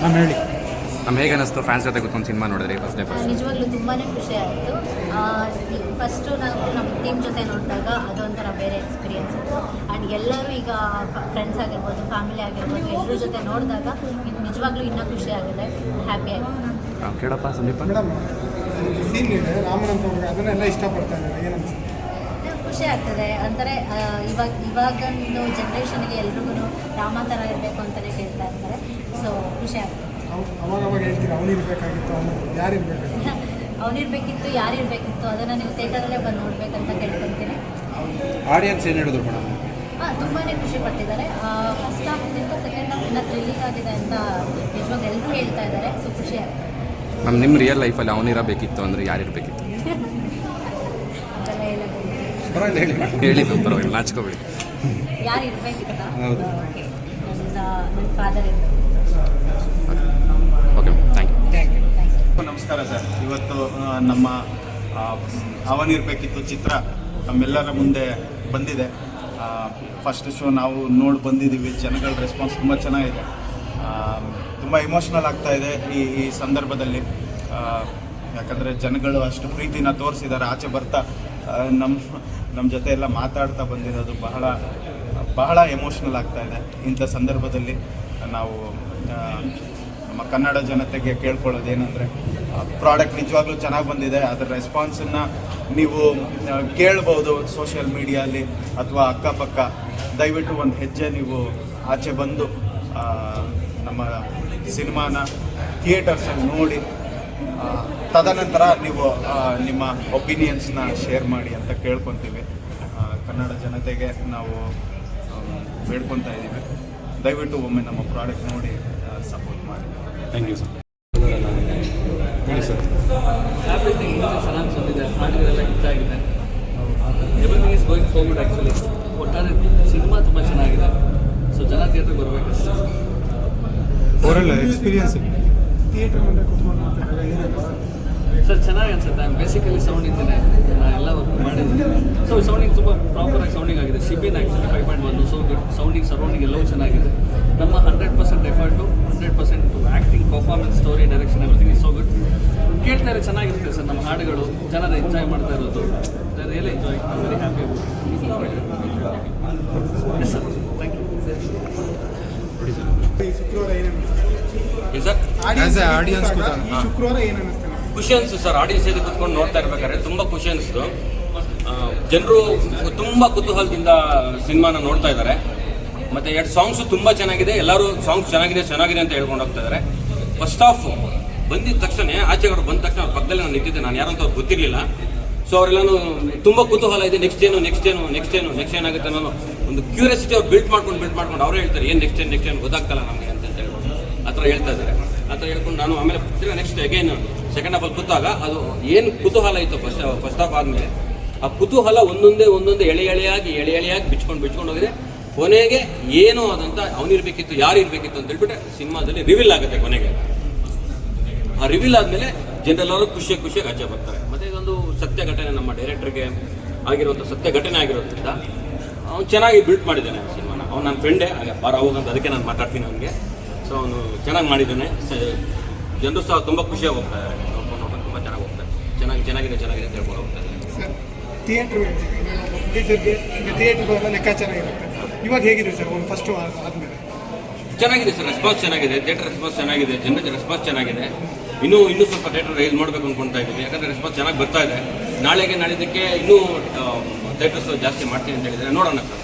Ma'am ಹೇಳಿ. ನಮ್ಮ ಹೇಗೆ ಅನ್ನಿಸ್ತು ಫ್ಯಾನ್ಸ್ ಜೊತೆ ಕೂತ್ಕೊಂಡು ಸಿನಿಮಾ ನೋಡಿದ್ರಿ ಫಸ್ಟ್ ಡೇ ಫಸ್ಟ್ ನಿಜವಾಗ್ಲೂ ತುಂಬಾ ಖುಷಿ ಆಯಿತು. ಫಸ್ಟು ನಾವು ನಮ್ಮ ಟೀಮ್ ಜೊತೆ ನೋಡಿದಾಗ ಅದೊಂಥರ ಬೇರೆ ಎಕ್ಸ್ಪೀರಿಯನ್ಸ್ ಇತ್ತು. ಆ್ಯಂಡ್ ಎಲ್ಲರೂ ಈಗ ಫ್ರೆಂಡ್ಸ್ ಆಗಿರ್ಬೋದು ಫ್ಯಾಮಿಲಿ ಆಗಿರ್ಬೋದು ಎಲ್ಲರ ಜೊತೆ ನೋಡಿದಾಗ ನಿಜವಾಗ್ಲೂ ಇನ್ನೂ ಖುಷಿ ಆಗಿದೆ ಹ್ಯಾಪಿ ಆಗಿದೆ ಕೇಳಪ್ಪ ಸಂದೀಪ. ಮೇಡಮ್ ಸೀನ್ ಇದೆ ರಾಮನ್ ಅಂತ ಹುಡುಗ ಅದನ್ನೆಲ್ಲ ಇಷ್ಟಪಡ್ತಾ ಇದ್ದಾರೆ. ಏನನ್ಸುತ್ತೆ? ಖುಷಿ ಆಗ್ತದೆ. ಅಂದರೆ ಇವಾಗ ಇವಾಗ ಇವಾಗಿನ ಜನ್ರೇಷನ್ಗೆ ಎಲ್ರಿಗೂ ರಾಮ ಥರ ಇರಬೇಕು ಅಂತಲೇ ಕೇಳ್ತಾ ಇರ್ತಾರೆ. ಸೊ ಖುಷಿ ಆಗ್ತದೆ. ಅವಾಗ ಹೇಳ್ತೀರಾ ಅವ್ನು ಇರಬೇಕಾಗಿತ್ತು ಅವನು ಯಾರು ಇರಬೇಕಾಗಿತ್ತು? ಅವನಿರ್ಬೇಕಿತ್ತು ಯಾರಿರ್ಬೇಕಿತ್ತು ಅದನ್ನು ನೀವು ಥಿಯೇಟರಲ್ಲೇ ಬಂದು ನೋಡ್ಬೇಕಂತ ಕೇಳ್ಕೊಂತೀನಿ. ಆಡಿಯನ್ಸ್ ಏನು ಹೇಳಿದ್ರು ಮೇಡಮ್? ಹಾಂ ತುಂಬಾ ಖುಷಿ ಪಟ್ಟಿದ್ದಾರೆ. ಫಸ್ಟ್ ಹಾಫ್ಗಿಂತ ಸೆಕೆಂಡ್ ಹಾಫ್ ಇನ್ನೂ ಥ್ರಿಲ್ಲಿಂಗ್ ಆಗಿದೆ ಅಂತ ನಿಜವಾಗ ಎಲ್ಲರೂ ಹೇಳ್ತಾ ಇದ್ದಾರೆ. ಸೊ ಖುಷಿ ಆಗ್ತದೆ. ಮ್ಯಾಮ್ ನಿಮ್ಮ ರಿಯಲ್ ಲೈಫಲ್ಲಿ ಅವನಿರಬೇಕಿತ್ತು ಅಂದರೆ ಯಾರು ಇರಬೇಕಿತ್ತು? ಅದೆಲ್ಲ ಹೇಳೋದು ಪರವಾಗಿಲ್ಲ ಹೇಳಿ. ಪರವಾಗಿಲ್ಲ ನಾಚ್ಕೋಬೇಡಿ. ಯಾರು ಇರಬೇಕಿತ್ತ? ಹೌದು. ಓಕೆ ನನ್ನ ನನ್ನ ಫಾದರ್ ಇರಬೇಕು. Okay thank you thank you ನಮಸ್ಕಾರ ಸರ್. ಇವತ್ತು ನಮ್ಮ ಆ, ಅವನಿರ್ಬೇಕಿತ್ತು ಚಿತ್ರ ನಮ್ಮೆಲ್ಲರ ಮುಂದೆ ಬಂದಿದೆ. ಫಸ್ಟ್ ಶೋ ನಾವು ನೋಡಿ ಬಂದಿದ್ದೀವಿ. ಜನಗಳ ರೆಸ್ಪಾನ್ಸ್ ತುಂಬ ಚೆನ್ನಾಗಿದೆ. ತುಂಬ ಇಮೋಷ್ನಲ್ ಆಗ್ತಾ ಇದೆ ಈ ಈ ಸಂದರ್ಭದಲ್ಲಿ. ಆ, ಯಾಕಂದರೆ ಜನಗಳು ಅಷ್ಟು ಪ್ರೀತಿನ ತೋರಿಸಿದ್ದಾರೆ. ಆಚೆ ಬರ್ತಾ ನಮ್ಮ ನಮ್ಮ ಜೊತೆ ಎಲ್ಲ ಮಾತಾಡ್ತಾ ಬಂದಿರೋದು ಬಹಳ ಬಹಳ ಎಮೋಷ್ನಲ್ ಆಗ್ತಾ ಇದೆ. ಇಂಥ ಸಂದರ್ಭದಲ್ಲಿ ನಾವು ನಮ್ಮ ಕನ್ನಡ ಜನತೆಗೆ ಕೇಳ್ಕೊಳ್ಳೋದು ಏನಂದರೆ ಪ್ರಾಡಕ್ಟ್ ನಿಜವಾಗ್ಲೂ ಚೆನ್ನಾಗಿ ಬಂದಿದೆ. ಅದರ ರೆಸ್ಪಾನ್ಸನ್ನು ನೀವು ಕೇಳ್ಬೋದು ಸೋಷಿಯಲ್ ಮೀಡಿಯಲ್ಲಿ ಅಥವಾ ಅಕ್ಕಪಕ್ಕ. ದಯವಿಟ್ಟು ಒಂದು ಹೆಜ್ಜೆ ನೀವು ಆಚೆ ಬಂದು ನಮ್ಮ ಸಿನಿಮಾನ ಥಿಯೇಟರ್ಸಲ್ಲಿ ನೋಡಿ ತದನಂತರ ನೀವು ನಿಮ್ಮ ಒಪಿನಿಯನ್ಸ್ನ ಶೇರ್ ಮಾಡಿ ಅಂತ ಕೇಳ್ಕೊತೀವಿ. ಕನ್ನಡ ಜನತೆಗೆ ನಾವು ಬೇಡ್ಕೊತಾ ಇದ್ದೀವಿ. ದಯವಿಟ್ಟು ಒಮ್ಮೆ ನಮ್ಮ ಪ್ರಾಡಕ್ಟ್ ನೋಡಿ ಸಪೋರ್ಟ್ ಮಾಡಿ. ಥ್ಯಾಂಕ್ ಯು ಸರ್ ಹೇಳಿ ಸರ್ ಚೆನ್ನಾಗಿ ಬಂದಿದೆ ಹಾಡುಗಳೆಲ್ಲ ಹಿಟ್ ಆಗಿದೆ everything is going forward actually ಒಟ್ಟಾರೆ ಸಿನಿಮಾ ತುಂಬ ಚೆನ್ನಾಗಿದೆ ಸೊ ಜನ ಥಿಯೇಟ್ರಿಗೆ ಬರಬೇಕು ಅವರೆಲ್ಲ ಎಕ್ಸ್ಪೀರಿಯನ್ಸ್ ಥಿಯೇಟರ್ ಮುಂದೆ ಏನಪ್ಪ ಸರ್, ಚೆನ್ನಾಗಿ ಅನ್ಸುತ್ತೆ. ಬೇಸಿಕಲಿ ಸೌಂಡ್ ಇದ್ದೇನೆ ನಾನು ಎಲ್ಲ ವರ್ಕ್ ಮಾಡಿದ್ದೀನಿ. ಸೊ ಸೌಂಡಿಂಗ್ ತುಂಬ ಪ್ರಾಪರಾಗಿ ಸೌಂಡಿಂಗ್ ಆಗಿದೆ. ಶಿಬಿನ್ ಆ್ಯಕ್ಚುಲಿ ಫೈವ್ ಪಾಯಿಂಟ್ ಒಂದು ಸೊ ಗುಡ್ ಸೌಂಡಿಂಗ್ ಸರೌಂಡಿಂಗ್ ಎಲ್ಲವೂ ಚೆನ್ನಾಗಿದೆ. ನಮ್ಮ hundred percent effort hundred percent acting performance story direction everything so good ಕೇಳ್ತಾರೆ ಚೆನ್ನಾಗಿರುತ್ತೆ ಸರ್, ನಮ್ಮ ಹಾಡುಗಳು. ಜನರು ಎಂಜಾಯ್ ಮಾಡ್ತಾ ಇರೋದು. ಸರ್ ಆಸ್ ಎ ಆಡಿಯನ್ಸ್ ಕೂತಾಗ, ಶುಕ್ರವಾರ ಏನು ಖುಷಿ ಅನಿಸ್ತು ಸರ್ ಆಡಿಯನ್ಸ್ ಜೊತೆ ಕುತ್ಕೊಂಡು ನೋಡ್ತಾ ಇರ್ಬೇಕಾದ್ರೆ ತುಂಬ ಖುಷಿ ಅನಿಸ್ತು ಜನರು ತುಂಬ ಕುತೂಹಲದಿಂದ ಸಿನಿಮಾನ ನೋಡ್ತಾ ಇದ್ದಾರೆ. ಮತ್ತೆ ಎರಡು ಸಾಂಗ್ಸು ತುಂಬ ಚೆನ್ನಾಗಿದೆ ಎಲ್ಲರೂ ಸಾಂಗ್ಸ್ ಚೆನ್ನಾಗಿದೆ ಚೆನ್ನಾಗಿದೆ ಅಂತ ಹೇಳ್ಕೊಂಡು ಹೋಗ್ತಾ ಇದ್ದಾರೆ. ಫಸ್ಟ್ ಆಫ್ ಬಂದಿದ ತಕ್ಷಣ ಆಚೆಗಡೆ ಬಂದ ತಕ್ಷಣ ಅವ್ರ ಪಕ್ಕದಲ್ಲಿ ನಾನು ನಿಂತಿದ್ದೆ ನಾನು ಯಾರಂತ ಅವ್ರು ಗೊತ್ತಿರಲಿಲ್ಲ. ಸೊ ಅವರೆಲ್ಲನೂ ತುಂಬ ಕುತೂಹಲ ಇದೆ ನೆಕ್ಸ್ಟ್ ಏನು ನೆಕ್ಸ್ಟ್ ಏನು ನೆಕ್ಸ್ಟ್ ಏನು ನೆಕ್ಸ್ಟ್ ಏನಾಗುತ್ತೆ ಅನ್ನೋ ಒಂದು ಕ್ಯೂರಿಯಾಸಿಟಿ ಅವ್ರು ಬಿಲ್ಟ್ ಮಾಡ್ಕೊಂಡು ಬಿಲ್ಟ್ ಮಾಡ್ಕೊಂಡು ಅವರೇ ಹೇಳ್ತಾರೆ ಏನು ನೆಕ್ಸ್ಟ್ ಏನು ನೆಕ್ಸ್ಟ್ ಏನು ಗೊತ್ತಾಗ್ತಲ್ಲ ನಮಗೆ ಥರ ಹೇಳ್ತಾ ಇದ್ದಾರೆ. ಆ ಥರ ಹೇಳ್ಕೊಂಡು ನಾನು ಆಮೇಲೆ ತಿರ್ಗಾ ನೆಕ್ಸ್ಟ್ ಅಗೇನ್ ಸೆಕೆಂಡ್ ಹಾಫಲ್ಲಿ ಕೂತಾಗ ಅದು ಏನು ಕುತೂಹಲ ಇತ್ತು ಫಸ್ಟ್ ಫಸ್ಟ್ ಹಾಫ್ ಆದಮೇಲೆ? ಆ ಕುತೂಹಲ ಒಂದೊಂದೇ ಒಂದೊಂದೇ ಎಳೆ ಎಳೆಯಾಗಿ ಎಳೆ ಎಳೆಯಾಗಿ ಬಿಚ್ಕೊಂಡು ಬಿಚ್ಕೊಂಡು ಹೋಗಿದೆ. ಕೊನೆಗೆ ಏನು ಅದಂತ ಅವನಿರ್ಬೇಕಿತ್ತು ಯಾರು ಇರಬೇಕಿತ್ತು ಅಂತ ಹೇಳ್ಬಿಟ್ಟು ಸಿನಿಮಾದಲ್ಲಿ ರಿವೀಲ್ ಆಗುತ್ತೆ ಕೊನೆಗೆ. ಆ ರಿವೀಲ್ ಆದಮೇಲೆ ಜನರೆಲ್ಲರೂ ಖುಷಿ ಖುಷಿಯಾಗಿ ಆಚೆ ಬರ್ತಾರೆ. ಮತ್ತೆ ಇದೊಂದು ಸತ್ಯ ಘಟನೆ ನಮ್ಮ ಡೈರೆಕ್ಟರ್ಗೆ ಆಗಿರುವಂಥ ಸತ್ಯ ಘಟನೆ ಆಗಿರೋದ್ರಿಂದ, ಅವ್ನು ಚೆನ್ನಾಗಿ ಬಿಲ್ಟ್ ಮಾಡಿದ್ದಾನೆ ಸಿನಿಮಾನ. ಅವ್ನು ನನ್ನ ಫ್ರೆಂಡೇ ಹಾಗೆ ಬಾರ ಹೋಗಂತ ಅದಕ್ಕೆ ನಾನು ಮಾತಾಡ್ತೀನಿ ಅವನಿಗೆ. ಸೊ ಅವನು ಚೆನ್ನಾಗಿ ಮಾಡಿದ್ದಾನೆ. ಜನರು ಸಹ ತುಂಬ ಖುಷಿಯಾಗಿ ಹೋಗ್ತಾ ಇದ್ದಾರೆ ನೋಡ್ಕೊಂಡು ನೋಡ್ಕೊಂಡು ತುಂಬ ಚೆನ್ನಾಗಿ ಹೋಗ್ತಾರೆ. ಚೆನ್ನಾಗಿ ಚೆನ್ನಾಗಿದೆ ಚೆನ್ನಾಗಿದೆ ಅಂತ ಹೇಳ್ಕೊಂಡು ಹೋಗ್ತಾ ಇದ್ದಾರೆ ಸರ್ ಥಿಯೇಟ್ರ್ ಥಿಯೇಟ್ರ್ಗಳೆಲ್ಲ ಲೆಕ್ಕಾಚಾರ ಇರುತ್ತೆ. ಇವಾಗ ಹೇಗಿದೆ ಸರ್ ಒಂದು ಫಸ್ಟು ಆದಮೇಲೆ? ಚೆನ್ನಾಗಿದೆ ಸರ್ ರೆಸ್ಪಾನ್ಸ್ ಚೆನ್ನಾಗಿದೆ. ಥಿಯೇಟರ್ ರೆಸ್ಪಾನ್ಸ್ ಚೆನ್ನಾಗಿದೆ. ಜನರ ರೆಸ್ಪಾನ್ಸ್ ಚೆನ್ನಾಗಿದೆ. ಇನ್ನೂ ಇನ್ನೂ ಸ್ವಲ್ಪ ಥಿಯೇಟರ್ ರೈಸ್ ಮಾಡಬೇಕು ಅನ್ಕೊಂತಾ ಇದ್ದೀವಿ ಯಾಕಂದರೆ ರೆಸ್ಪಾನ್ಸ್ ಚೆನ್ನಾಗಿ ಬರ್ತಾ ಇದೆ. ನಾಳೆಗೆ ನಾಳಿದ್ದಕ್ಕೆ ಇನ್ನೂ ಥಿಯೇಟರ್ಸ್ ಜಾಸ್ತಿ ಮಾಡ್ತೀನಿ ಅಂತ ಹೇಳಿದರೆ ನೋಡೋಣ ಸರ್.